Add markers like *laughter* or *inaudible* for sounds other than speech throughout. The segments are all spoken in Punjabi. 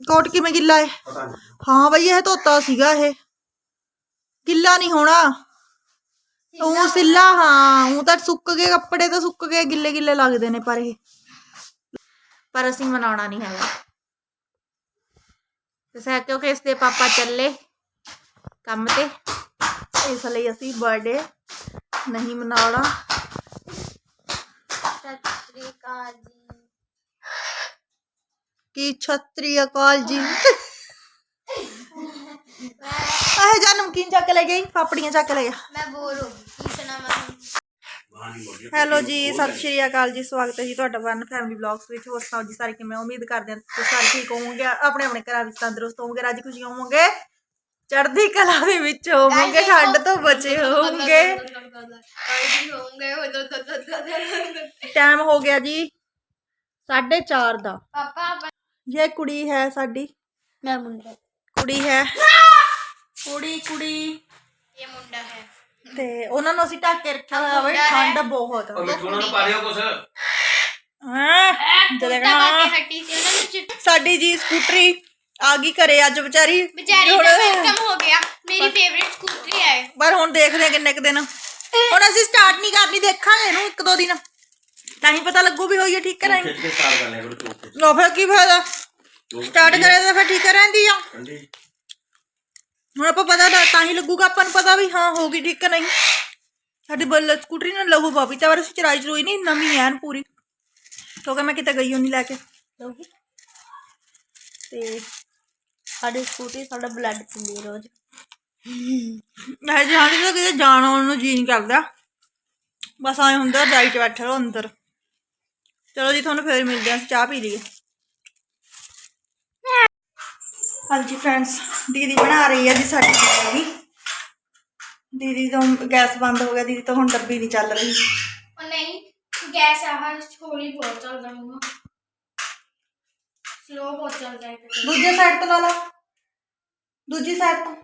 ਕੋਟ ਕਿਵੇਂ ਗਿੱਲਾ ਪਤਾ ਨਹੀਂ ਹਾਂ ਬਈ ਇਹ ਧੋਤਾ ਸੀਗਾ ਇਹ। ਗਿੱਲਾ ਨਹੀਂ ਹੋਣਾ। ਉਹ ਸਿੱਲਾ ਹਾਂ ਉਹ ਤਾਂ ਸੁੱਕ ਗਏ ਕੱਪੜੇ ਤਾਂ ਸੁੱਕ ਗਏ ਗਿੱਲੇ ਗਿੱਲੇ ਲੱਗਦੇ ਨੇ ਪਰ ਇਹ। ਪਰ ਅਸੀਂ ਮਨਾਉਣਾ ਨਹੀਂ ਹੈਗਾ। ਤੇ ਸਾ ਕਿਉਂਕਿ ਇਸ ਦੇ ਪਾਪਾ ਚੱਲੇ ਕੰਮ ਤੇ? ਇਸ ਲਈ ਅਸੀਂ ਬਰਥਡੇ ਨਹੀਂ ਮਨਾਉਣਾ। ਸਤਿ ਸ੍ਰੀ ਅਕਾਲ ਜੀ। ਕੀ ਛਤਰੀ ਅਕਾਲ ਜੀ। ਆਹ ਜਾ ਨਮਕੀਨ ਚੱਕ ਲੈ ਗਈ ਪਾਪੜੀਆਂ ਚੱਕ ਲੈ। ਗਿਆ ਮੈਂ ਬੋਰ ਹੋ ਗਈ ਕੀ ਸੁਣਾਵਾਂ ਹੈਲੋ ਜੀ ਸਤਿ ਸ਼੍ਰੀ ਅਕਾਲ ਜੀ ਸਵਾਗਤ ਹੈ ਜੀ ਤੁਹਾਡਾ ਵਨ ਫੈਮਿਲੀ ਵਲੌਗਸ ਵਿੱਚ। ਹੋਰ ਸੁਣਾਓ ਜੀ ਸਾਰੇ ਕਿਵੇਂ? ਉਮੀਦ ਕਰਦੇ ਹਾਂ ਤੁਸੀਂ ਸਾਰੇ ਠੀਕ ਹੋਵੋਗੇ। ਆਪਣੇ ਆਪਣੇ ਘਰਾਂ ਵਿੱਚ ਤੰਦਰੁਸਤ ਹੋਵੋਗੇ ਰਾਜੀ ਖੁਸ਼ੀ ਹੋਵੋਗੇ। ਚੜ੍ਹਦੀ ਕਲਾ ਦੇ ਵਿੱਚ ਹੋਵੋਗੇ ਠੰਡ ਤੋਂ ਬਚੇ ਹੋਵੋਗੇ। ਟਾਈਮ ਹੋ ਗਿਆ ਜੀ 4:30 ਦਾ। ਪਾਪਾ ਇਹ ਕੁੜੀ ਹੈ ਸਾਡੀ। ਮੈਂ ਮੁੰਡਾ। ਕੁੜੀ ਹੈ। ਕੁੜੀ ਕੁੜੀ। ਇਹ ਮੁੰਡਾ ਹੈ। ਤੇ ਉਹਨਾਂ ਨੂੰ ਅਸੀਂ ਢੱਕ ਕੇ ਰੱਖਿਆ ਹੋਇਆ ਬਈ ਠੰਡ ਬਹੁਤ ਉਹ ਮਿੱਠੂ ਨੂੰ ਪਾ ਦਿਓ ਕੁਛ। ਹਾਂ? ਕੁੱਤਾ ਪਾ ਕੇ ਹੱਟੀ ਸੀ ਉਹਨਾਂ ਨੂੰ ਚਿੱਟ ਸਾਡੀ ਜੀ ਸਕੂਟਰੀ ਆ ਗਈ ਘਰੇ ਅੱਜ ਵਿਚਾਰੀ। ਵਿਚਾਰੀ ਦਾ ਖਤਮ ਹੋ ਗਿਆ। ਮੇਰੀ ਫੇਵਰਿਟ ਸਕੂਟਰੀ ਹੈ ਪਰ ਹੁਣ ਦੇਖਦੇ ਹਾਂ ਕਿੰਨੇ ਕੁ ਦਿਨ। ਹੁਣ ਅਸੀਂ ਸਟਾਰਟ ਨਹੀਂ ਕਰਨੀ ਦੇਖਾਂਗੇ ਇਹਨੂੰ ਇੱਕ ਦੋ ਦਿਨ। ਤਾਂ ਹੀ ਪਤਾ ਲੱਗੂ ਵੀ ਹੋਈ ਹੈ ਠੀਕ ਕਰਾਂਗੇ। ਲੋ ਫਿਰ ਕੀ ਫਾਇਦਾ। ਸਟਾਰਟ ਕਰੇ ਤਾਂ ਫਿਰ ਠੀਕ ਰਹਿੰਦੀ ਆ। ਠੰਡੀ ਹੁਣ ਆਪਾਂ ਪਤਾ ਤਾਂ ਤਾਂ ਹੀ ਲੱਗੂਗਾ ਆਪਾਂ ਨੂੰ ਪਤਾ ਵੀ ਹਾਂ ਹੋ ਗਈ ਠੀਕ ਨਹੀਂ। ਸਾਡੀ ਬੱਲ ਸਕੂਟਰੀ ਨੂੰ ਲਹੂ ਪਾਪੀ ਤਾਂ ਪਰ ਅਸੀਂ ਚਰਾਈ ਚਰੂਈ ਨਹੀਂ ਨਵੀਂ ਐਨ ਪੂਰੀ। ਕਿਉਂਕਿ ਮੈਂ ਕਿਤੇ ਗਈ ਹੋਈ ਨਹੀਂ ਲੈ ਕੇ। ਲਹੂ। ਤੇ ਸਾਡੀ ਸਕੂਟਰੀ ਸਾਡਾ ਬਲੱਡ ਪੀਂਦੀ ਹੈ ਰੋਜ਼। ਮੈਂ ਜੀ ਹਾਂ ਤਾਂ ਕਿਤੇ ਜਾਣ ਆਉਣ ਨੂੰ ਜੀ ਨਹੀਂ ਕਰਦਾ। ਬਸ ਆਏ ਹੁੰਦਾ ਜਾਈ ਚ ਬੈਠੇ ਰਹੋ ਅੰਦਰ। ਚਲੋ ਜੀ ਤੁਹਾਨੂੰ ਫੇਰ ਮਿਲਦੇ ਅਸੀਂ ਚਾਹ ਪੀ ਲਈਏ। ਹਾਂਜੀ ਫਰੈਂਡਸ ਦੀਦੀ ਬਣਾ ਰਹੀ ਹੈ ਜੀ ਸਾਡੀ ਮੈਗੀ ਦੀਦੀ ਤੋਂ ਗੈਸ ਬੰਦ ਹੋ ਗਿਆ ਦੀਦੀ ਤੋਂ ਹੁਣ ਡੱਬੀ ਨਹੀਂ ਚੱਲ ਰਹੀ। ਉਹ ਨਹੀਂ ਗੈਸ ਆਹ ਹੌਲੀ ਬਹੁਤ ਚੱਲਦਾ ਮੈਨੂੰ ਸਲੋ ਬਹੁਤ ਚੱਲਦਾ ਹੈ ਦੂਜੇ ਸਾਈਡ ਤੋਂ ਲਾ ਲਾ। ਦੂਜੀ ਸਾਈਡ ਤੋਂ।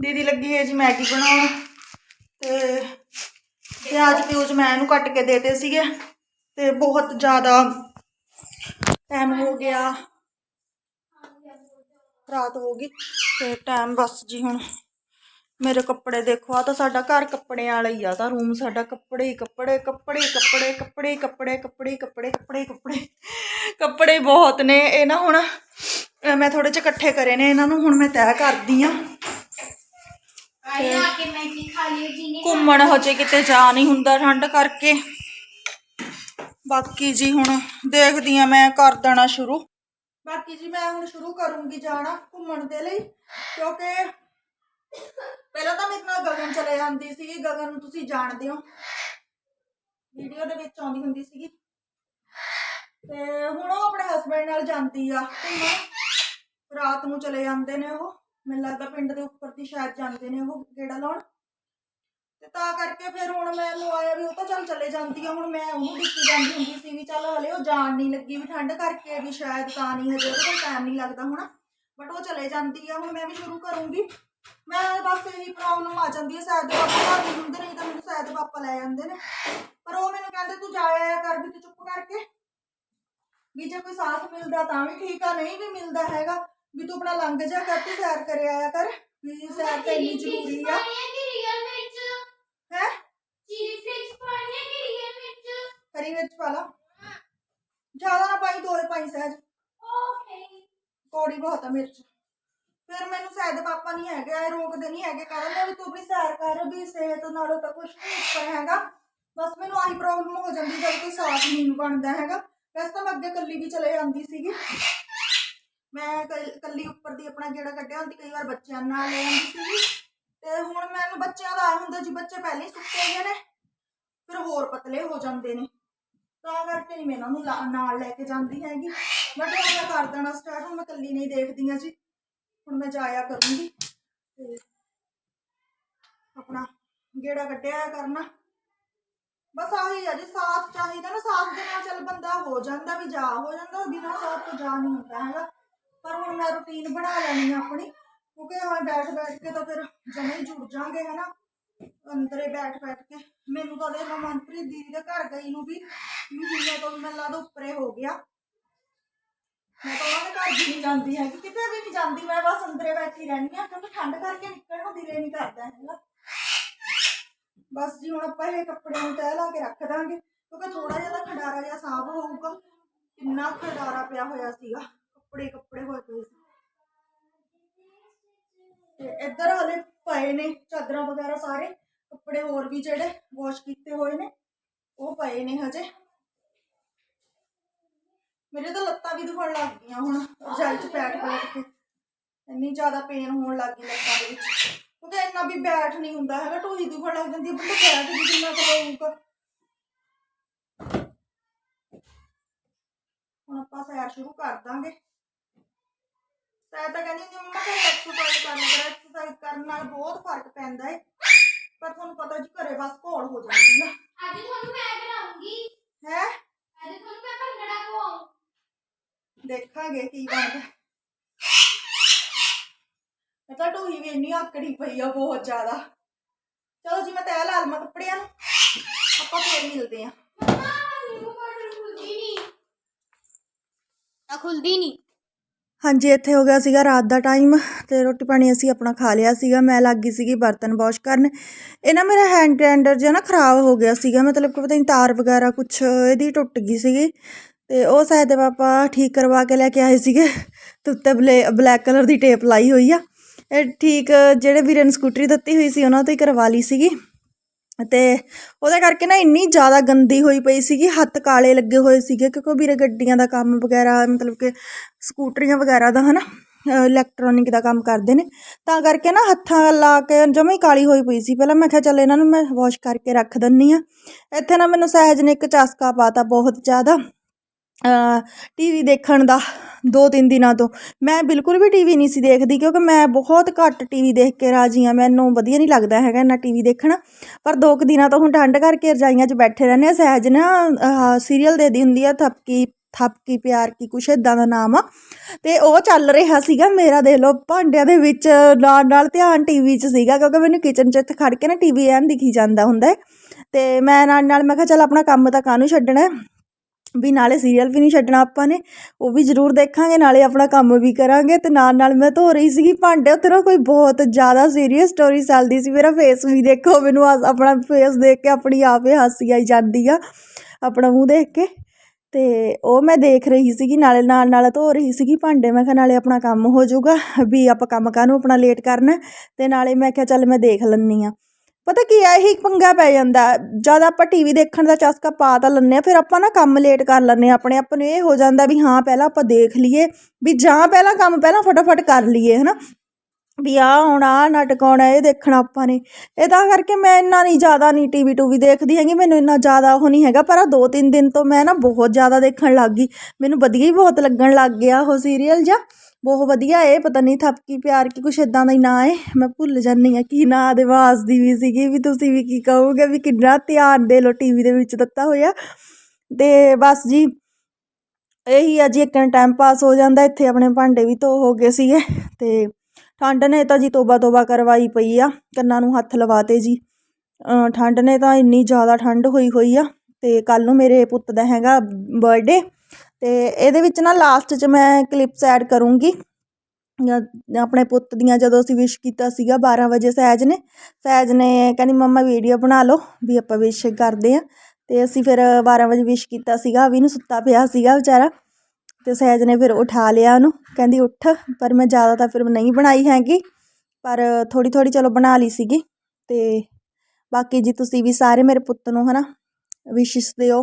ਦੀਦੀ ਲੱਗੀ ਹੈ ਜੀ ਮੈਗੀ ਬਣਾਉਣ। ਤੇ ਪਿਆਜ਼ ਪਿਊਜ਼ ਮੈਂ ਇਹਨੂੰ ਕੱਟ ਕੇ ਦੇਤੇ ਸੀਗੇ ਤੇ ਬਹੁਤ ਜ਼ਿਆਦਾ ਟਾਈਮ ਹੋ ਗਿਆ। ਰਾਤ ਹੋ ਗਈ ਤੇ ਟਾਈਮ ਬਸ ਜੀ ਹੁਣ। ਮੇਰੇ ਕੱਪੜੇ ਦੇਖੋ ਆ ਤਾਂ ਸਾਡਾ ਘਰ ਕੱਪੜਿਆਂ ਵਾਲਾ ਹੀ ਆ ਤਾਂ ਰੂਮ ਸਾਡਾ ਕੱਪੜੇ ਹੀ ਕੱਪੜੇ ਕੱਪੜੇ ਕੱਪੜੇ ਕੱਪੜੇ ਹੀ ਕੱਪੜੇ ਕੱਪੜੇ ਕੱਪੜੇ ਕੱਪੜੇ ਕੱਪੜੇ ਕੱਪੜੇ ਬਹੁਤ ਨੇ। ਇਹ ਨਾ ਹੁਣ ਮੈਂ ਥੋੜੇ ਜਿਹੇ ਇਕੱਠੇ ਕਰੇ ਨੇ, ਇਹਨਾਂ ਨੂੰ ਹੁਣ ਮੈਂ ਤੈਅ ਕਰਦੀ ਆ। ਆਈ ਆ ਕੇ ਮੈਗੀ ਖਾ ਲਿਓ ਜੀ ਨੇ ਘੁੰਮਣ ਹਜੇ ਕਿਤੇ ਜਾ ਨਹੀਂ ਹੁੰਦਾ ਠੰਡ ਕਰਕੇ। ਬਾਕੀ ਜੀ ਹੁਣ ਦੇਖਦੀ ਆ ਮੈਂ ਕਰ ਦੇਣਾ ਸ਼ੁਰੂ। ਬਾਕੀ ਜੀ ਮੈਂ ਹੁਣ ਸ਼ੁਰੂ ਕਰੂੰਗੀ ਜਾਣਾ ਘੁੰਮਣ ਦੇ ਲਈ ਕਿਉਂਕਿ ਪਹਿਲਾਂ ਤਾਂ ਮੇਰੇ ਨਾਲ ਗਗਨ ਚਲੇ ਜਾਂਦੀ ਸੀਗੀ। ਗਗਨ ਨੂੰ ਤੁਸੀਂ ਜਾਣਦੇ ਹੋ। ਵੀਡੀਓ ਦੇ ਵਿੱਚ ਆਉਂਦੀ ਹੁੰਦੀ ਸੀਗੀ। ਤੇ ਹੁਣ ਉਹ ਆਪਣੇ ਹਸਬੰਡ ਨਾਲ ਜਾਂਦੀ ਆ। ਘੁੰਮਣ ਰਾਤ ਨੂੰ ਚਲੇ ਜਾਂਦੇ ਨੇ ਉਹ। ਮੈਨੂੰ ਲੱਗਦਾ ਪਿੰਡ ਦੇ ਉੱਪਰ ਦੀ ਸ਼ਾਇਦ ਜਾਂਦੇ ਨੇ ਉਹ ਗੇੜਾ ਲਾਉਣ। ਤੇ ਤਾਂ ਕਰਕੇ ਫਿਰ ਹੁਣ ਮੈਨੂੰ ਆਇਆ ਵੀ ਉਹ ਤਾਂ ਚੱਲ ਚਲੇ ਜਾਂਦੀ ਆ, ਹੁਣ ਮੈਂ ਉਹਨੂੰ ਦਿੱਤੀ ਜਾਂਦੀ ਹੁੰਦੀ ਸੀ ਵੀ ਚੱਲ ਹਲੇ ਉਹ ਜਾਣ ਨਹੀਂ ਲੱਗੀ ਵੀ ਠੰਡ ਕਰਕੇ ਵੀ ਸ਼ਾਇਦ ਤਾਂ ਨਹੀਂ ਹਜੇ ਉਹਦੇ ਟਾਈਮ ਨਹੀਂ ਲੱਗਦਾ ਹੁਣ। ਬਟ ਉਹ ਚਲੇ ਜਾਂਦੀ ਆ, ਹੁਣ ਮੈਂ ਵੀ ਸ਼ੁਰੂ ਕਰੂੰਗੀ। ਮੈਂ ਬਸ ਇਹੀ ਪ੍ਰੋਬਲਮ ਆ ਜਾਂਦੀ ਹੈ ਸ਼ਾਇਦ ਪਾਪਾ ਘਰ ਨਹੀਂ ਹੁੰਦੇ ਨਹੀਂ ਤਾਂ ਮੈਨੂੰ ਸ਼ਾਇਦ ਪਾਪਾ ਲੈ ਜਾਂਦੇ ਨੇ। ਪਰ ਉਹ ਮੈਨੂੰ ਕਹਿੰਦੇ ਤੂੰ ਜਾ ਆਇਆ ਕਰ ਵੀ ਤੂੰ ਚੁੱਪ ਕਰਕੇ। ਵੀ ਜੇ ਕੋਈ ਸਾਥ ਮਿਲਦਾ ਤਾਂ ਵੀ ਠੀਕ ਆ, ਨਹੀਂ ਵੀ ਮਿਲਦਾ ਹੈਗਾ। ਵੀ ਤੂੰ ਆਪਣਾ ਲੰਘ ਜਾ ਕਰ ਤੂੰ ਸੈਰ ਕਰਿਆ ਆਇਆ ਕਰ। ਵੀ ਸੈਰ ਤਾਂ ਇੰਨੀ ਜ਼ਰੂਰੀ ਆ। ਰੀਅਲ ਵਿੱਚ ਹੈ? ਚੀਲੀ ਫਲੇਕਸ ਪਾਣੀ ਹੈ ਕਿ ਰੀਅਲ ਵਿੱਚ ਹਰੀ ਮਿਰਚ ਪਾ ਲਾ। ਜ਼ਿਆਦਾ ਨਾ ਪਾਈ ਦੋਏ ਪਾਈ ਸਹਿਜ। ਓਕੇ ਕੌੜੀ ਬਹੁਤ ਆ ਮਿਰਚ। ਫਿਰ ਮੈਨੂੰ ਸ਼ਾਇਦ ਪਾਪਾ ਨਹੀਂ ਹੈਗੇ ਆਏ ਰੋਕਦੇ ਨਹੀਂ ਹੈਗੇ ਕਹਿੰਦੇ ਵੀ ਤੂੰ ਵੀ ਸੈਰ ਕਰ ਵੀ ਸਿਹਤ ਨਾਲੋਂ ਤਾਂ ਕੁਝ ਨਹੀਂ ਉੱਪਰ ਹੈਗਾ। ਬਸ ਮੈਨੂੰ ਆਹੀ ਪ੍ਰੋਬਲਮ ਹੋ ਜਾਂਦੀ ਜਦ ਕੋਈ ਸਾਥ ਨਹੀਂ ਬਣਦਾ ਹੈਗਾ। ਵੈਸੇ ਤਾਂ ਮੈਂ ਅੱਗੇ ਕੱਲੀ ਵੀ ਚਲੇ ਜਾਂਦੀ ਸੀਗੀ। ਮੈਂ ਕੱਲੀ ਉੱਪਰ ਦੀ ਆਪਣਾ ਗੇੜਾ ਕੱਢਿਆ ਹੁੰਦੀ, ਕਈ ਵਾਰ ਬੱਚਿਆਂ ਨਾਲ ਲੈ ਆਉਂਦੀ ਸੀਗੀ। ਤੇ ਹੁਣ ਮੈਨੂੰ ਬੱਚਿਆਂ ਦਾ ਹੁੰਦਾ, ਜੀ ਬੱਚੇ ਪਹਿਲੇ ਹੀ ਸੁੱਤੇ ਹੋਏ ਨੇ, ਫਿਰ ਹੋਰ ਪਤਲੇ ਹੋ ਜਾਂਦੇ ਨੇ। ਤਾਂ ਕਰਕੇ ਨਹੀਂ ਮੈਂ ਇਹਨਾਂ ਨੂੰ ਨਾਲ ਲੈ ਕੇ ਜਾਂਦੀ ਹੈਗੀ। ਬਟ ਹੁਣ ਮੈਂ ਕਰ ਦੇਣਾ ਸਟਾਰਟ ਹੁਣ ਮੈਂ ਕੱਲੀ ਨਹੀਂ ਦੇਖਦੀ ਹਾਂ ਜੀ। ਹੁਣ ਮੈਂ ਜਾਇਆ ਕਰੂੰਗੀ। ਤੇ ਆਪਣਾ ਗੇੜਾ ਕੱਢਿਆ ਕਰਨਾ। ਬਸ ਆਹੀ ਆ ਜੀ, ਸਾਥ ਚਾਹੀਦਾ ਨਾ, ਸਾਥ ਦੇ ਨਾਲ ਚੱਲ ਬੰਦਾ ਹੋ ਜਾਂਦਾ ਵੀ ਜਾ, ਹੋ ਜਾਂਦਾ, ਬਿਨਾਂ ਸਾਥ ਤੋਂ ਜਾ ਨਹੀਂ ਹੁੰਦਾ ਹੈਗਾ। ਪਰ ਹੁਣ ਮੈਂ ਰੁਟੀਨ ਬਣਾ ਲੈਣੀ ਆ ਆਪਣੀ, ਕਿਉਂਕਿ ਹਾਂ ਬੈਠ ਬੈਠ ਕੇ ਤਾਂ ਫਿਰ ਜਮੇ ਹੀ ਜੁੜ ਜਾਾਂਗੇ ਹਨਾ? ਅੰਦਰੇ ਬੈਠ ਬੈਠ ਕੇ। ਮੈਨੂੰ ਤਾਂ ਦੇਖ ਮਨਪ੍ਰੀਤ ਦੀਦੀ ਦੇ ਘਰ ਗਈ ਨੂੰ ਵੀ ਮਹੀਨੇ ਤੋਂ ਮੈਨੂੰ ਲੱਗਦਾ ਉੱਪਰੇ ਹੋ ਗਿਆ। ਮੈਂ ਤਾਂ ਉਹਨਾਂ ਦੇ ਘਰ ਵੀ ਨਹੀਂ ਜਾਂਦੀ ਹੈਗੀ, ਕਿਤੇ ਵੀ ਨਹੀਂ ਜਾਂਦੀ, ਮੈਂ ਬਸ ਅੰਦਰੇ ਬੈਠੀ ਰਹਿੰਦੀ ਆ ਕਿਉਂਕਿ ਠੰਡ ਕਰਕੇ ਨਿਕਲਣ ਨੂੰ ਦਿਲੇ ਨਹੀਂ ਕਰਦਾ ਹੈਗਾ। ਬਸ ਜੀ ਹੁਣ ਆਪਾਂ ਇਹ ਕੱਪੜੇ ਨੂੰ ਤਹਿ ਲਾ ਕੇ ਰੱਖ ਦਾਂਗੇ, ਕਿਉਂਕਿ ਥੋੜਾ ਜਿਹਾ ਤਾਂ ਖਡਾਰਾ ਜਿਹਾ ਸਾਫ਼ ਹੋਊਗਾ। ਕਿੰਨਾ ਖਡਾਰਾ ਪਿਆ ਹੋਇਆ ਸੀਗਾ। ਕੱਪੜੇ ਕੱਪੜੇ ਹੋਏ ਪਏ ਸੀ। ਤੇ ਇੱਧਰ ਹਲੇ ਪਏ ਨੇ ਚਾਦਰਾਂ ਵਗੈਰਾ ਸਾਰੇ। ਕੱਪੜੇ ਹੋਰ ਵੀ ਜਿਹੜੇ ਵਾਸ਼ ਕੀਤੇ ਹੋਏ ਨੇ, ਉਹ ਪਏ ਨੇ ਹਜੇ। ਮੇਰੇ ਤਾਂ ਲੱਤਾਂ ਵੀ ਦੁਖਣ ਲੱਗ ਗਈਆਂ ਹੁਣ, ਰਜਾਈ 'ਚ ਬੈਠ ਬੈਠ ਕੇ। ਇੰਨੀ ਜ਼ਿਆਦਾ ਪੇਨ ਹੋਣ ਲੱਗ ਗਈ ਲੱਤਾਂ ਦੇ ਵਿੱਚ। ਕਿਉਂਕਿ ਇੰਨਾ ਵੀ ਬੈਠ ਨਹੀਂ ਹੁੰਦਾ ਹੈਗਾ ਢੂਹੀ ਦੁਖਣ ਲੱਗ ਜਾਂਦੀ ਹੈ ਬੰਦਾ ਬੈਠ ਵੀ ਕਿੰਨਾ ਕੁ ਹੁਣ ਆਪਾਂ ਸੈਰ ਸ਼ੁਰੂ ਕਰ ਦਾਂਗੇ। ਸੈਰ ਤਾਂ ਕਹਿੰਦੀ ਹੁੰਦੀ ਆ, ਮੰਮਾ ਘਰੇ ਐਕਸਰਸਾਈਜ਼ ਕਰਨ ਕਰ ਐਕਸਰਸਾਈਜ਼ ਕਰਨ ਨਾਲ ਬਹੁਤ ਫ਼ਰਕ ਪੈਂਦਾ ਹੈ ਪਰ ਤੁਹਾਨੂੰ ਪਤਾ ਜੀ ਘਰੇ ਬਸ ਘੋਲ ਹੋ ਜਾਂਦੀ ਆ। ਅੱਜ ਤੁਹਾਨੂੰ ਮੈਂ ਕਰਾਉਂਗੀ ਹੈ? ਅੱਜ ਤੁਹਾਨੂੰ ਮੈਂ ਭੰਗੜਾ ਪਵਾਉਂ ਦੇਖਾਂਗੇ ਕੀ ਬਣਦਾ। ਇਹ ਤਾਂ ਢੂਹੀ ਵੀ ਇੰਨੀ ਆਕੜੀ ਪਈ ਆ ਬਹੁਤ ਜ਼ਿਆਦਾ। ਚਲੋ ਜੀ ਮੈਂ ਤੈਅ ਲਾ ਲਵਾਂ ਕੱਪੜਿਆਂ ਨੂੰ। ਆਪਾਂ ਫੇਰ ਮਿਲਦੇ ਆਂ। ਮੰਮਾ ਨਿੰਬੂ ਪਾਊਡਰ ਖੁੱਲਦੀ ਨਹੀਂ ਆ ਖੁੱਲਦੀ ਨਹੀਂ ਹਾਂਜੀ, ਇੱਥੇ ਹੋ ਗਿਆ ਸੀਗਾ ਰਾਤ ਦਾ ਟਾਈਮ ਤੇ ਰੋਟੀ ਪਾਣੀ ਅਸੀਂ ਆਪਣਾ ਖਾ ਲਿਆ ਸੀਗਾ। ਮੈਂ ਲੱਗ ਗਈ ਸੀਗੀ ਬਰਤਨ ਵਾਸ਼ ਕਰਨ। ਇਹ ਨਾ ਮੇਰਾ ਹੈਂਡ ਗ੍ਰਾਈਂਡਰ ਜਿਹਾ ਨਾ ਖਰਾਬ ਹੋ ਗਿਆ ਸੀਗਾ। ਮਤਲਬ ਕਿ ਪਤਾ ਨਹੀਂ ਤਾਰ ਵਗੈਰਾ ਕੁਛ ਇਹਦੀ ਟੁੱਟ ਗਈ ਸੀਗੀ। ਤੇ ਉਹ ਸ਼ਾਇਦ ਪਾਪਾ ਠੀਕ ਕਰਵਾ ਕੇ ਲੈ ਕੇ ਆਏ ਸੀਗੇ। ਤੇ ਉੱਤੇ ਬਲੇ ਬਲੈਕ ਕਲਰ ਦੀ ਟੇਪ ਲਾਈ ਹੋਈ ਆ। ਇਹ ਠੀਕ ਜਿਹੜੇ ਵੀਰੇ ਨੇ ਸਕੂਟਰੀ ਦਿੱਤੀ ਹੋਈ ਸੀ, ਉਹਨਾਂ ਤੋਂ ਹੀ ਕਰਵਾ ਲਈ ਸੀਗੀ। ਅਤੇ ਉਹਦੇ ਕਰਕੇ ਨਾ ਇੰਨੀ ਜ਼ਿਆਦਾ ਗੰਦੀ ਹੋਈ ਪਈ ਸੀਗੀ, ਹੱਥ ਕਾਲੇ ਲੱਗੇ ਹੋਏ ਸੀਗੇ, ਕਿਉਂਕਿ ਵੀਰੇ ਗੱਡੀਆਂ ਦਾ ਕੰਮ ਵਗੈਰਾ, ਮਤਲਬ ਕਿ ਸਕੂਟਰੀਆਂ ਵਗੈਰਾ ਦਾ, ਹਨਾ ਇਲੈਕਟ੍ਰੋਨਿਕ ਦਾ ਕੰਮ ਕਰਦੇ ਨੇ, ਤਾਂ ਕਰਕੇ ਨਾ ਹੱਥਾਂ ਲਾ ਕੇ ਜਮਾਂ ਹੀ ਕਾਲੀ ਹੋਈ ਪਈ ਸੀ। ਪਹਿਲਾਂ ਮੈਂ ਕਿਹਾ, ਚੱਲ ਇਹਨਾਂ ਨੂੰ ਮੈਂ ਵਾਸ਼ ਕਰਕੇ ਰੱਖ ਦਿੰਨੀ ਆ। ਇੱਥੇ ਨਾ ਮੈਨੂੰ ਸਹਿਜ ਨੇ ਇੱਕ ਚਸਕਾ ਪਾਤਾ ਬਹੁਤ ਜ਼ਿਆਦਾ। ਟੀ ਵੀ ਦੇਖਣ ਦਾ ਦੋ ਤਿੰਨ ਦਿਨਾਂ ਤੋਂ। ਮੈਂ ਬਿਲਕੁਲ ਵੀ ਟੀ ਵੀ ਨਹੀਂ ਸੀ ਦੇਖਦੀ ਕਿਉਂਕਿ ਮੈਂ ਬਹੁਤ ਘੱਟ ਟੀ ਵੀ ਦੇਖ ਕੇ ਰਾਜੀ ਹਾਂ। ਮੈਨੂੰ ਵਧੀਆ ਨਹੀਂ ਲੱਗਦਾ ਹੈਗਾ ਇੰਨਾ ਟੀ ਵੀ ਦੇਖਣਾ। ਪਰ ਦੋ ਕੁ ਦਿਨਾਂ ਤੋਂ ਹੁਣ ਠੰਡ ਕਰਕੇ ਰਜਾਈਆਂ 'ਚ ਬੈਠੇ ਰਹਿੰਦੇ ਹਾਂ। ਸਹਿਜ ਨਾ ਸੀਰੀਅਲ ਦੇਦੀ ਹੁੰਦੀ ਆ, ਥਪਕੀ ਥਪਕੀ ਪਿਆਰ ਕੀ ਕੁਛ ਇਦਾਂ ਦਾ ਨਾਮ ਆ। ਤੇ ਉਹ ਚੱਲ ਰਿਹਾ ਸੀਗਾ ਮੇਰਾ ਦੇਖ ਲਓ, ਭਾਂਡਿਆਂ ਦੇ ਵਿੱਚ ਨਾਲ ਨਾਲ ਧਿਆਨ ਟੀਵੀ 'ਚ ਸੀਗਾ ਕਿਉਂਕਿ ਮੈਨੂੰ ਕਿਚਨ 'ਚ ਇੱਥੇ ਖੜ ਕੇ ਨਾ ਟੀਵੀ ਐਨ ਦਿਖੀ ਜਾਂਦਾ ਹੁੰਦਾ ਹੈ। ਤੇ ਮੈਂ ਨਾਲ ਨਾਲ ਮੈਂ ਕਿਹਾ ਚੱਲ ਆਪਣਾ ਕੰਮ ਤਾਂ ਕਾਹਨੂੰ ਛੱਡਣਾ ਹੈ? ਵੀ ਨਾਲੇ ਸੀਰੀਅਲ ਵੀ ਨਹੀਂ ਛੱਡਣਾ ਆਪਾਂ ਨੇ, ਉਹ ਵੀ ਜ਼ਰੂਰ ਦੇਖਾਂਗੇ, ਨਾਲੇ ਆਪਣਾ ਕੰਮ ਵੀ ਕਰਾਂਗੇ ਤੇ ਨਾਲ ਨਾਲ ਮੈਂ ਧੋ ਰਹੀ ਸੀਗੀ ਭਾਂਡੇ, ਉੱਤੇ ਨਾ ਕੋਈ ਬਹੁਤ ਜ਼ਿਆਦਾ ਸੀਰੀਅਸ ਸਟੋਰੀ ਚੱਲਦੀ ਸੀ, ਮੇਰਾ ਫੇਸ ਵੀ ਦੇਖੋ, ਮੈਨੂੰ ਹੱਸ- ਆਪਣਾ ਫੇਸ ਦੇਖ ਕੇ ਆਪਣੀ ਆਪੇ ਹਾਸੀ ਆਈ ਜਾਂਦੀ ਆ, ਆਪਣਾ ਮੂੰਹ ਦੇਖ ਕੇ। ਤੇ ਉਹ ਮੈਂ ਦੇਖ ਰਹੀ ਸੀਗੀ, ਨਾਲੇ ਨਾਲ ਨਾਲ ਧੋ ਰਹੀ ਸੀਗੀ ਭਾਂਡੇ, ਮੈਂ ਕਿਹਾ ਨਾਲੇ ਆਪਣਾ ਕੰਮ ਹੋ ਜਾਊਗਾ, ਵੀ ਆਪਾਂ ਕੰਮ ਕਾਹਨੂੰ ਆਪਣਾ ਲੇਟ ਕਰਨਾ, ਤੇ ਨਾਲੇ ਮੈਂ ਕਿਹਾ ਚੱਲ ਮੈਂ ਦੇਖ ਲੈਂਦੀ ਆ। ਪਤਾ ਕੀ ਆ, ਇਹੀ ਪੰਗਾ ਪੈ ਜਾਂਦਾ। ਜਦ ਆਪਾਂ ਟੀਵੀ ਦੇਖਣ ਦਾ ਚਸਕਾ ਪਾ ਤਾਂ ਲੈਂਦੇ ਆ ਫਿਰ ਆਪਾਂ ਨਾ ਕੰਮ ਲੇਟ ਕਰ ਲੈਂਦੇ ਆ ਆਪਣੇ ਆਪ ਨੂੰ ਇਹ ਹੋ ਜਾਂਦਾ ਵੀ ਹਾਂ, ਪਹਿਲਾਂ ਆਪਾਂ ਦੇਖ ਲਈਏ, ਵੀ ਜਾਂ ਪਹਿਲਾਂ ਕੰਮ ਪਹਿਲਾਂ ਫਟਾਫਟ ਕਰ ਲਈਏ, ਹਨਾ? ਵੀ ਆ ਹੁਣ ਆ ਨਾਟਕ ਆਉਣਾ, ਇਹ ਦੇਖਣਾ ਆਪਾਂ ਨੇ। ਇਹ ਕਰਕੇ ਮੈਂ ਇੰਨਾ ਨਹੀਂ ਜ਼ਿਆਦਾ ਨਹੀਂ ਟੀਵੀ ਟੂਵੀ ਦੇਖਦੀ ਹੈਗੀ, ਮੈਨੂੰ ਇੰਨਾ ਜ਼ਿਆਦਾ ਉਹ ਨਹੀਂ ਹੈਗਾ, ਪਰ ਆ ਦੋ ਤਿੰਨ ਦਿਨ ਤੋਂ ਮੈਂ ਨਾ ਬਹੁਤ ਜ਼ਿਆਦਾ ਦੇਖਣ ਲੱਗ ਗਈ। ਮੈਨੂੰ ਵਧੀਆ ਹੀ ਬਹੁਤ ਲੱਗਣ ਲੱਗ ਗਿਆ ਉਹ ਸੀਰੀਅਲ ਜਾਂ ਬਹੁਤ ਵਧੀਆ ਏ ਪਤਾ ਨਹੀਂ ਥੱਪ ਥਪਕੀ ਪਿਆਰ ਕੀ, ਕੁਛ ਇਦਾਂ ਦਾ ਹੀ ਨਾਂ ਏ ਮੈਂ ਭੁੱਲ ਜਾਂਦੀ ਆ ਕੀ ਨਾਂ ਦੇ ਵਾਸਦੀ ਵੀ ਸੀਗੀ ਵੀ ਤੁਸੀਂ ਵੀ ਕੀ ਕਹੋਗੇ ਵੀ ਕਿੰਨਾ ਧਿਆਨ ਦੇ ਲੋ ਟੀਵੀ ਦੇ ਵਿੱਚ ਦਿੱਤਾ ਹੋਇਆ। ਤੇ ਬਸ ਜੀ, ਇਹੀ ਆ ਜੀ, ਇੱਕ ਟਾਈਮ ਪਾਸ ਹੋ ਜਾਂਦਾ, ਇੱਥੇ ਆਪਣੇ ਭਾਂਡੇ ਵੀ ਧੋ ਹੋ ਗਏ ਸੀਗੇ। ਤੇ ਠੰਡ ਨੇ ਤਾਂ ਜੀ ਤੋਬਾ ਤੋਬਾ ਕਰਵਾਈ ਪਈ ਆ, ਕੰਨਾਂ ਨੂੰ ਹੱਥ ਲਵਾਤੇ ਜੀ। ਠੰਡ ਨੇ ਤਾਂ ਇੰਨੀ ਜ਼ਿਆਦਾ ਠੰਡ ਹੋਈ ਹੋਈ ਆ ਅਤੇ ਕੱਲ੍ਹ ਨੂੰ ਮੇਰੇ ਪੁੱਤ ਦਾ ਹੈਗਾ ਬਰਥਡੇ ਅਤੇ ਇਹਦੇ ਵਿੱਚ ਨਾ ਲਾਸਟ 'ਚ ਮੈਂ ਕਲਿੱਪਸ ਐਡ ਕਰੂੰਗੀ। ਆਪਣੇ ਪੁੱਤ ਦੀਆਂ ਜਦੋਂ ਅਸੀਂ ਵਿਸ਼ ਕੀਤਾ ਸੀਗਾ 12 ਵਜੇ ਸਹਿਜ ਨੇ ਸਹਿਜ ਨੇ ਕਹਿੰਦੀ, ਮੰਮਾ ਵੀਡੀਓ ਬਣਾ ਲਓ ਵੀ ਆਪਾਂ ਵਿਸ਼ ਕਰਦੇ ਆ। ਅਤੇ ਅਸੀਂ ਫਿਰ 12 ਵਜੇ ਵਿਸ਼ ਕੀਤਾ ਸੀਗਾ ਵੀ ਨੂੰ ਸੁੱਤਾ ਪਿਆ ਸੀਗਾ ਵਿਚਾਰਾ। ਤੇ ਸਹਿਜ ਨੇ ਫਿਰ ਉਠਾ ਲਿਆ ਉਹਨੂੰ, ਕਹਿੰਦੀ ਉੱਠ, ਪਰ ਮੈਂ ਜ਼ਿਆਦਾ ਤਾਂ ਫਿਰ ਨਹੀਂ ਬਣਾਈ ਹੈਗੀ, ਪਰ ਥੋੜ੍ਹੀ ਥੋੜ੍ਹੀ ਚਲੋ ਬਣਾ ਲਈ ਸੀਗੀ, ਤੇ ਬਾਕੀ ਜੀ ਤੁਸੀਂ ਵੀ ਸਾਰੇ ਮੇਰੇ ਪੁੱਤ ਨੂੰ ਹਨਾ ਵਿਸ਼ਿਸ ਦਿਓ,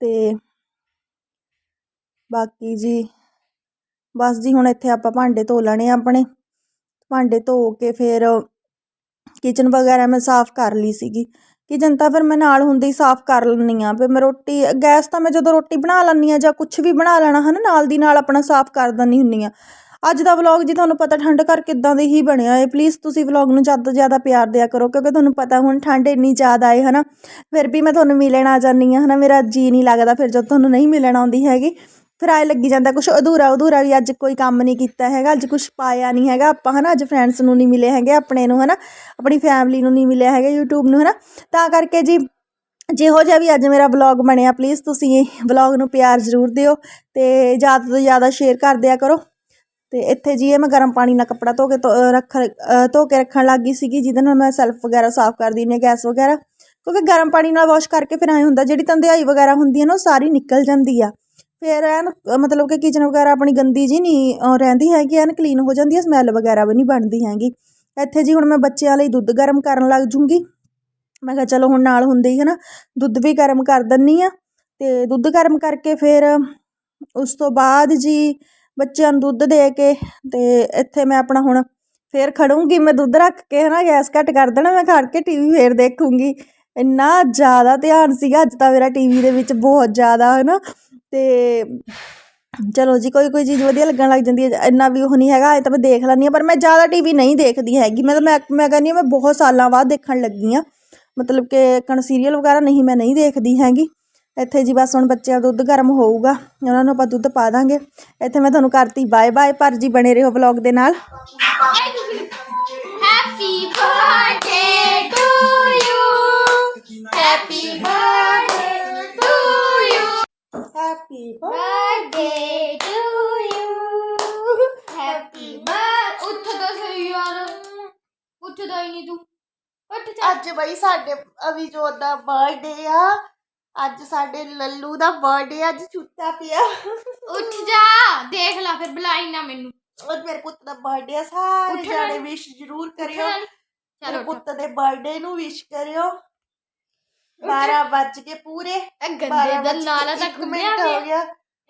ਤੇ ਬਾਕੀ ਜੀ ਬਸ ਜੀ ਹੁਣ ਇੱਥੇ ਆਪਾਂ ਭਾਂਡੇ ਧੋ ਲੈਣੇ ਆ ਆਪਣੇ, ਭਾਂਡੇ ਧੋ ਕੇ ਫਿਰ ਕਿਚਨ ਵਗੈਰਾ ਮੈਂ ਸਾਫ਼ ਕਰ ਲਈ ਸੀਗੀ ਕਿ ਜਨਤਾ ਫਿਰ ਮੈਂ ਨਾਲ ਹੁੰਦੇ ਹੀ ਸਾਫ਼ ਕਰ ਲੈਂਦੀ ਹਾਂ, ਫਿਰ ਮੈਂ ਰੋਟੀ, ਗੈਸ ਤਾਂ ਮੈਂ ਜਦੋਂ ਰੋਟੀ ਬਣਾ ਲੈਂਦੀ ਹਾਂ ਜਾਂ ਕੁਛ ਵੀ ਬਣਾ ਲੈਣਾ ਹੈ ਨਾ ਨਾਲ ਦੀ ਨਾਲ ਆਪਣਾ ਸਾਫ਼ ਕਰ ਦਿੰਦੀ ਹੁੰਦੀ ਹਾਂ। ਅੱਜ ਦਾ ਵਲੌਗ ਜੀ ਤੁਹਾਨੂੰ ਪਤਾ ਠੰਡ ਕਰਕੇ ਇਦਾਂ ਦੇ ਹੀ ਬਣਿਆ ਹੈ ਪਲੀਜ਼ ਤੁਸੀਂ ਵਲੌਗ ਨੂੰ ਜ਼ਿਆਦਾ ਤੋਂ ਜ਼ਿਆਦਾ ਪਿਆਰ ਦਿਆ ਕਰੋ, ਕਿਉਂਕਿ ਤੁਹਾਨੂੰ ਪਤਾ ਹੁਣ ਠੰਡ ਇੰਨੀ ਜ਼ਿਆਦਾ ਏ ਹਨਾ, ਫਿਰ ਵੀ ਮੈਂ ਤੁਹਾਨੂੰ ਮਿਲਣ ਆ ਜਾਂਦੀ ਆ ਹਨਾ, ਮੇਰਾ ਜੀ ਨਹੀਂ ਲੱਗਦਾ ਫਿਰ ਜਦ ਤੁਹਾਨੂੰ ਨਹੀਂ ਮਿਲਣ ਆਉਂਦੀ ਹੈਗੀ। ਫਿਰ ਆਏ ਲੱਗੀ ਜਾਂਦਾ ਕੁਛ ਅਧੂਰਾ ਅਧੂਰਾ ਵੀ ਅੱਜ ਕੋਈ ਕੰਮ ਨਹੀਂ ਕੀਤਾ ਹੈਗਾ, ਅੱਜ ਕੁਛ ਪਾਇਆ ਨਹੀਂ ਹੈਗਾ, ਆਪਾਂ ਹਨਾ ਅੱਜ ਫਰੈਂਡਸ ਨੂੰ ਨਹੀਂ ਮਿਲੇ ਹੈਗੇ, ਆਪਣੇ ਨੂੰ ਹਨਾ, ਆਪਣੀ ਫੈਮਿਲੀ ਨੂੰ ਨਹੀਂ ਮਿਲਿਆ ਹੈਗਾ, YouTube ਨੂੰ ਹਨਾ, ਤਾਂ ਕਰਕੇ ਜੀ ਜਿਹੋ ਜਿਹਾ ਵੀ ਅੱਜ ਮੇਰਾ ਵਲੌਗ ਬਣਿਆ ਪਲੀਜ਼ ਤੁਸੀਂ ਵਲੌਗ ਨੂੰ ਪਿਆਰ ਜ਼ਰੂਰ ਦਿਓ ਤੇ ਜ਼ਿਆਦਾ ਤੋਂ ਜ਼ਿਆਦਾ ਸ਼ੇਅਰ ਕਰ ਦਿਆ ਕਰੋ। ਤੇ ਇੱਥੇ ਜੀ ਇਹ ਮੈਂ ਗਰਮ ਪਾਣੀ ਨਾਲ ਕੱਪੜਾ ਧੋ ਕੇ ਧੋ- ਰੱਖ ਧੋ ਕੇ ਰੱਖਣ ਲੱਗ ਗਈ ਸੀਗੀ, ਜਿਹਦੇ ਨਾਲ ਮੈਂ ਸੈਲਫ ਵਗੈਰਾ ਸਾਫ਼ ਕਰਦੀ ਨੇ ਗੈਸ ਵਗੈਰਾ, ਕਿਉਂਕਿ ਗਰਮ ਪਾਣੀ ਨਾਲ ਵਾਸ਼ ਕਰਕੇ ਫਿਰ ਐਂ ਹੁੰਦਾ, ਜਿਹੜੀ ਤੰਦਿਆਈ ਵਗੈਰਾ ਹੁੰਦੀ ਹੈ ਨਾ, ਉਹ ਸਾਰੀ ਨਿਕਲ ਜਾਂਦੀ ਆ। ਫਿਰ ਐਨ, ਮਤਲਬ ਕਿ ਕਿਚਨ ਵਗੈਰਾ ਆਪਣੀ ਗੰਦੀ ਜੀ ਨਹੀਂ ਰਹਿੰਦੀ ਹੈਗੀ, ਐਨ ਕਲੀਨ ਹੋ ਜਾਂਦੀ ਹੈ ਸਮੈਲ ਵਗੈਰਾ ਵੀ ਨਹੀਂ ਬਣਦੀ ਹੈਗੀ। ਇੱਥੇ ਜੀ ਹੁਣ ਮੈਂ ਬੱਚਿਆਂ ਲਈ ਦੁੱਧ ਗਰਮ ਕਰਨ ਲੱਗ ਜੂੰਗੀ। ਮੈਂ ਕਿਹਾ ਚਲੋ ਹੁਣ ਨਾਲ ਹੁੰਦੇ ਹੀ ਹੈ ਨਾ ਦੁੱਧ ਵੀ ਗਰਮ ਕਰ ਦਿੰਨੀ ਆ। ਅਤੇ ਦੁੱਧ ਗਰਮ ਕਰਕੇ ਫਿਰ ਉਸ ਤੋਂ ਬਾਅਦ ਜੀ ਬੱਚਿਆਂ ਨੂੰ ਦੁੱਧ ਦੇ ਕੇ ਤੇ ਇੱਥੇ ਮੈਂ ਆਪਣਾ ਹੁਣ ਫੇਰ ਖੜੂੰਗੀ, ਮੈਂ ਦੁੱਧ ਰੱਖ ਕੇ ਹੈ ਨਾ ਗੈਸ ਘੱਟ ਕਰ ਦੇਣਾ, ਮੈਂ ਖੜ ਕੇ ਟੀਵੀ ਫੇਰ ਦੇਖੂੰਗੀ। ਇੰਨਾ ਜ਼ਿਆਦਾ ਧਿਆਨ ਸੀਗਾ ਅੱਜ ਤਾਂ ਮੇਰਾ ਟੀਵੀ ਦੇ ਵਿੱਚ ਬਹੁਤ ਜ਼ਿਆਦਾ ਹੈ ਨਾ ਤੇ ਚਲੋ ਜੀ, ਕੋਈ ਕੋਈ ਚੀਜ਼ ਵਧੀਆ ਲੱਗਣ ਲੱਗ ਜਾਂਦੀ ਹੈ। ਇੰਨਾ ਵੀ ਉਹ ਨਹੀਂ ਹੈਗਾ ਇਹ ਤਾਂ ਮੈਂ ਦੇਖ ਲੈਂਦੀ ਹਾਂ, ਪਰ ਮੈਂ ਜ਼ਿਆਦਾ ਟੀ ਵੀ ਨਹੀਂ ਦੇਖਦੀ ਹੈਗੀ। ਮੈਂ ਤਾਂ, ਮੈਂ ਮੈਂ ਕਹਿੰਦੀ ਹਾਂ, ਮੈਂ ਬਹੁਤ ਸਾਲਾਂ ਬਾਅਦ ਦੇਖਣ ਲੱਗੀ ਹਾਂ। ਮਤਲਬ ਕਿ ਕਣ ਸੀਰੀਅਲ ਵਗੈਰਾ ਨਹੀਂ, ਮੈਂ ਨਹੀਂ ਦੇਖਦੀ ਹੈਗੀ। ਇੱਥੇ ਜੀ ਬਸ ਹੁਣ ਬੱਚਿਆਂ ਦਾ ਦੁੱਧ ਗਰਮ ਹੋਊਗਾ, ਉਹਨਾਂ ਨੂੰ ਆਪਾਂ ਦੁੱਧ ਪਾ ਦਾਂਗੇ। ਇੱਥੇ ਮੈਂ ਤੁਹਾਨੂੰ ਕਰਤੀ ਬਾਏ ਬਾਏ ਪਰ ਜੀ, ਬਣੇ ਰਹੋ ਵਲੌਗ ਦੇ ਨਾਲ। Happy birthday to you happy birthday happy birthday to you happy birth ਉੱਠ ਤਾਂ ਸਹੀ ਯਾਰ। ਉੱਠਦਾ ਹੀ ਨਹੀਂ ਤੂੰ। ਉੱਠ ਜਾ ਅੱਜ ਬਈ ਸਾਡੇ ਅਭਿਜੋਤ ਦਾ ਬਰਥਡੇ ਆ ਅੱਜ ਸਾਡੇ ਲੱਲੂ ਦਾ ਬਰਥਡੇ ਅੱਜ ਛੁੱਟਾ ਪਿਆ। ਉੱਠ ਜਾ। ਦੇਖ ਲੈ ਫਿਰ ਬੁਲਾਈ ਨਾ ਮੈਨੂੰ। ਅੱਜ ਮੇਰੇ ਪੁੱਤ ਦਾ ਬਰਥਡੇ ਆ ਸਾਰੇ ਜਾਣੇ ਨੀ। ਵਿਸ਼ ਜ਼ਰੂਰ ਕਰਿਓ। ਮੇਰੇ ਚਲੋ ਉੱਠ। ਪੁੱਤ ਦੇ ਬਰਥਡੇ ਨੂੰ ਵਿਸ਼ ਕਰਿਓ। 12 ਵੱਜ ਕੇ ਪੂਰੇ। ਇਹ 12 ਗੰਦੇ ਦਾ ਵੱਜ ਕੇ ਨਾਲਾ ਤਾਂ ਇੱਕ ਖੁੱਲਿਆ ਮਿੰਟ ਹੋ ਗਿਆ।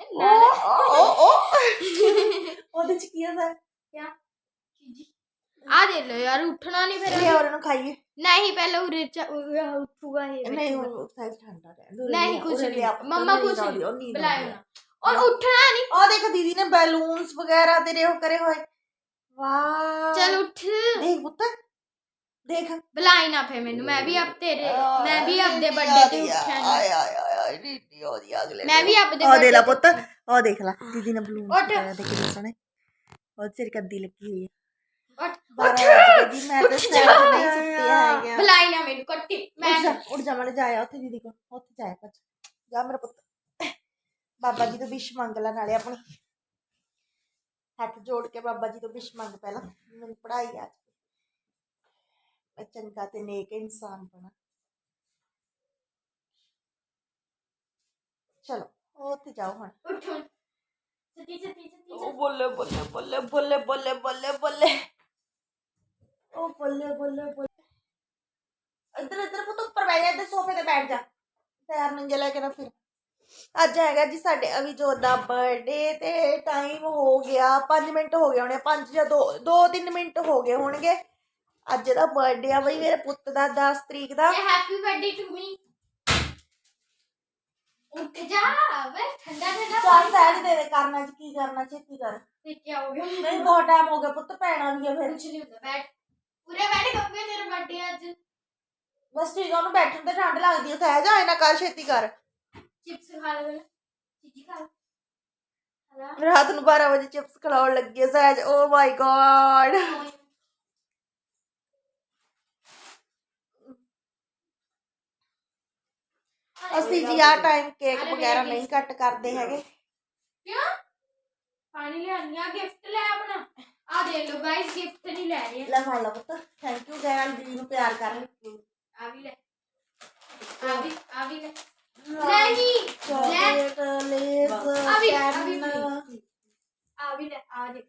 ਓ ਓ *laughs* ਉਹਦੇ ਚ ਕੀ ਆ ਸਰ? ਆ ਦੇ ਲੋ ਯਾਰ ਉੱਠਣਾ ਨਹੀਂ ਫਿਰ। ਇਹ ਔਰ ਨੂੰ ਖਾਈਏ। ਨਹੀਂ ਪਹਿਲਾਂ ਉਰੇ ਉੱਠੂਗਾ ਇਹ ਨਹੀਂ। ਉਹ ਸਾਈਜ਼ ਠੰਡਾ ਰਹਿ ਨਹੀਂ ਕੁਛ ਨਹੀਂ ਮੰਮਾ ਕੁਛ ਨਹੀਂ ਬੁਲਾਇਓ ਔਰ ਉੱਠਣਾ ਨਹੀਂ ਉਹ ਦੇਖ ਦੀਦੀ ਨੇ ਬੈਲੂਨਸ ਵਗੈਰਾ ਤੇਰੇ ਉਹ ਕਰੇ ਹੋਏ। ਵਾਹ। ਚਲ ਉੱਠ। ਦੇਖ ਪੁੱਤ ਦੇਖ ਬੁਲਾਈ ਨਾ ਫੇ ਮੈਨੂੰ ਮੈਂ ਵੀ ਅਬ ਤੇਰੇ ਮੈਂ ਵੀ ਆਪਦੇ ਨੀਂਦੀ ਬਰਥਡੇ ਤੇ ਆਉਂਦੀ ਆ, ਉੱਠਿਆ ਆਏ ਨੀ। ਆਏ ਆਏ ਆਏ ਨੀਂਦੀ ਆਉਂਦੀ ਆ ਅਗਲੇ ਮੈਂ ਵੀ ਆਪਦੇ ਉਹ ਦੇ ਲਾ birthday ਪੁੱਤ ਉਹ ਦੇਖ ਲਾ ਦੀਦੀ ਨੇ ਬਲੂਨਸ ਉੱਠ। ਵਗੈਰਾ ਦੇ ਕਿੰਨੇ ਸੋਹਣੇ ਉਹ ਤੇਰੀ ਕੱਦੀ ਲੱਗੀ ਹੋਈ ਹੈ ਉੱਠ ਬਾਰਾਂ ਵਜੇ ਦੀ ਮੈਂ ਤਾਂ ਸੈਟ ਨਹੀਂ ਸੁੱਤਿਆ ਹੈਗਾ ਬੁਲਾਈ ਨਾ ਮੈਨੂੰ ਕੱਟੀ ਮੈਂ ਉੱਠ ਜਾ ਉੱਠ ਜਾ ਮੜ ਜਾਇਆ ਉੱਥੇ ਦੀਦੀ ਕੋ ਉੱਥੇ ਜਾਇਆ ਭੱਜ ਜਾ ਮੇਰਾ ਪੁੱਤ ਬਾਬਾ ਜੀ ਤੋਂ ਵਿਸ਼ ਮੰਗ ਲੈ ਨਾਲੇ ਆਪਣੀ ਹੱਥ ਜੋੜ ਕੇ ਬਾਬਾ ਜੀ ਤੋਂ ਵਿਸ਼ ਮੰਗ ਪਹਿਲਾਂ ਮੈਨੂੰ ਪੜ੍ਹਾਈ ਆ ਮੈਂ ਚੰਗਾ ਤੇ ਨੇਕ ਇਨਸਾਨ ਬਣਾ ਚਲੋ ਉਹ ਉੱਥੇ ਜਾਓ ਹੁਣ ਉੱਠ ਹੁਣ। ਸੱਤੀ ਸੱਤੀ ਸੱਤੀ ਉਹ ਬੱਲੇ ਬੱਲੇ ਬੱਲੇ ਬੱਲੇ ਬੱਲੇ ਬੱਲੇ ਬੱਲੇ ਉਹ ਬੱਲੇ ਬੱਲੇ ਬੱਲੇ ਇੱਧਰ ਇੱਧਰ ਪੁੱਤ ਉੱਪਰ ਬੈਠ ਜਾ ਇੱਧਰ ਸੋਫੇ ਤੇ ਬੈਠ ਜਾ ਪੈਰ ਨੰਗੇ ਲੈ ਕੇ ਨਾ ਫਿਰ ਅੱਜ ਹੈਗਾ ਜੀ ਸਾਡੇ ਅਭਿਜੋਤ ਦਾ ਬਰਥਡੇ ਤੇ ਟਾਈਮ ਹੋ ਗਿਆ 5 ਮਿੰਟ ਹੋ ਗਏ ਹੋਣੇ 5 ਜਾਂ 2 2-3 ਮਿੰਟ ਹੋ ਗਏ ਹੋਣਗੇ ਅੱਜ ਦਾ ਬਰਥਡੇ ਆ ਬਈ ਮੇਰੇ ਪੁੱਤ ਦਾ 10 ਤਰੀਕ ਦਾ। ਇਹ ਹੈਪੀ ਬਰਥਡੇ ਟੂ ਮੀ ਉੱਠ ਜਾ ਵੇ ਠੰਡਾ ਠੰਡਾ ਚਾਰ ਸੈਡ ਦੇ ਦੇ ਕਰਨਾ ਚ ਕੀ ਕਰਨਾ ਛੇਤੀ ਕਰ। ਤੇ ਕੀ ਹੋ ਗਿਆ ਨਹੀਂ ਬਹੁਤ ਟਾਈਮ ਹੋ ਗਿਆ ਪੁੱਤ ਪੈਣਾ ਵੀ ਆ ਫਿਰ। ਕੁਛ ਨਹੀਂ ਹੁੰਦਾ ਬੈਠ। ਪੂਰੇ ਬੈਠ ਕੱਪੇ ਤੇਰਾ ਬਰਥਡੇ ਅੱਜ। ਬਸ ਠੀਕ ਆ ਉਹਨੂੰ ਬੈਠਣ ਤੇ ਠੰਡ ਲੱਗਦੀ ਹੈ ਸਹਿਜ ਆਏ ਨਾ ਕਰ ਛੇਤੀ ਕਰ। ਚਿਪਸ ਖਾ ਲੈ ਪਹਿਲਾਂ ਚੀਜੀ ਖਾ ਲੈ। ਖਾ ਲੈ ਰਾਤ ਨੂੰ 12 ਵਜੇ ਚਿਪਸ ਖਿਲਾਉਣ ਲੱਗੀ ਹੈ ਸਹਿਜ। ਓ ਮਾਈ ਗॉड ਅਸੀਂ ਜੀ ਆ ਟਾਈਮ ਕੇਕ ਵਗੈਰਾ ਨਹੀਂ ਕੱਟ ਕਰਦੇ ਹੈਗੇ। ਕਿਉਂ? ਪਾਣੀ ਲਿਆਣੀ ਆ ਗਿਫਟ ਲੈ ਆਪਣਾ। ਆ ਦੇ ਲੋ ਗਾਇਸ ਗਿਫਟ ਨਹੀਂ ਲੈ ਰਹੇ। ਲੈ ਫੜ ਲਾ ਪੁੱਤ ਥੈਂਕ ਯੂ ਗੈਲ ਜੀ ਨੂੰ ਪਿਆਰ ਕਰ ਆ ਵੀ ਲੈ। ਆ ਵੀ ਆ ਵੀ ਲੈ। ਨਹੀਂ ਲੈ ਚਾਕਲੇਟ ਲੇਸ ਆ ਵੀ- ਆ ਵੀ- ਪੈਨ ਆ ਵੀ ਲੈ ਆ ਦੇ।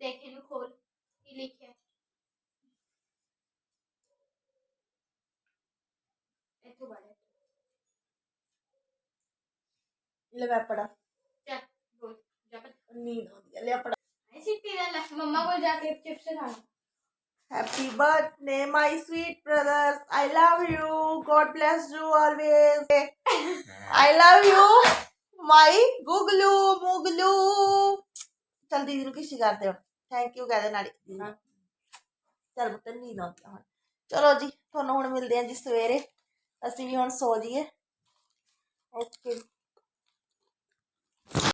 ਦੇਖ ਇਹਨੂੰ ਖੋਲ ਕੀ ਲਿਖਿਆ ਹੈ? ਇੱਥੋਂ ਬੜਾ ਲੈ ਮੈਂ ਪੜਾ ਚੱਲ ਬੋਲ ਜਾ ਪਰ ਨੀਂਦ ਆਉਂਦੀ ਹੈ ਲੈ ਪੜਾ ਐਸੀ ਤੇਰਾ ਲੈ ਮੰਮਾ ਕੋਲ ਜਾ ਕੇ ਚਿਪਸ ਖਾਣਾ Happy birthday, my sweet brothers. I love you. God bless you always. I love you, my Guglu, Muglu. ਚਲ ਦੀਦੀ ਨੂੰ ਕਿਸੀ ਕਰਦੇ ਹੋ ਥੈਂਕ ਯੂ ਕਹਦੇ ਨਾਲ ਚਲ ਬੁੱਤ ਨੀਂਦ ਆਉਂਦੀ ਆ ਹੁਣ ਚਲੋ ਜੀ ਤੁਹਾਨੂੰ ਹੁਣ ਮਿਲਦੇ ਹਾਂ ਜੀ ਸਵੇਰੇ ਅਸੀਂ ਵੀ ਹੁਣ ਸੋ ਜਾਈਏ ਓਕੇ